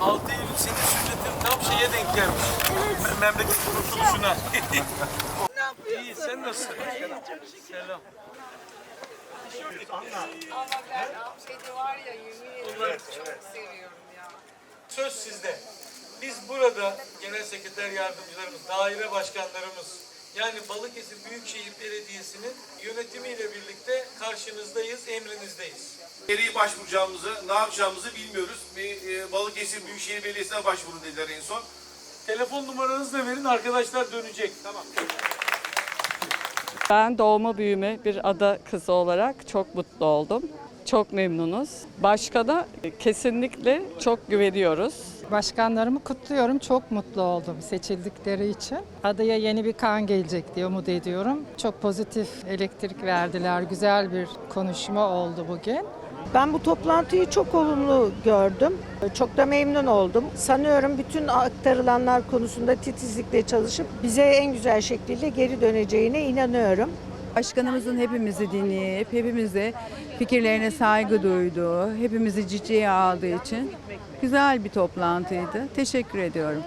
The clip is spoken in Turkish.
6 Eylül senin sünnetin tam şeye denk gelmiş. Me- Memleket kurtuluşuna. ne yapıyorsun? İyi, sen nasılsın? Selam. Ama ben şeyde var ya yemin ederim çok seviyorum ya. Söz sizde. Biz burada genel sekreter yardımcılarımız, daire başkanlarımız, yani Balıkesir Büyükşehir Belediyesi'nin yönetimiyle birlikte karşınızdayız, emrinizdeyiz. Nereye başvuracağımızı, ne yapacağımızı bilmiyoruz. Bir Balıkesir Büyükşehir Belediyesi'ne başvurun dediler en son. Telefon numaranızı da verin, arkadaşlar dönecek. Tamam. Ben doğma büyüme bir ada kızı olarak çok mutlu oldum. Çok memnunuz. Başkana kesinlikle çok güveniyoruz. Başkanlarımı kutluyorum. Çok mutlu oldum seçildikleri için. Adaya yeni bir kan gelecek diye umut ediyorum. Çok pozitif elektrik verdiler. Güzel bir konuşma oldu bugün. Ben bu toplantıyı çok olumlu gördüm. Çok da memnun oldum. Sanıyorum bütün aktarılanlar konusunda titizlikle çalışıp bize en güzel şekliyle geri döneceğine inanıyorum. Başkanımızın hepimizi dinleyip, hepimize fikirlerine saygı duyduğu, hepimizi ciddiye aldığı için güzel bir toplantıydı. Teşekkür ediyorum.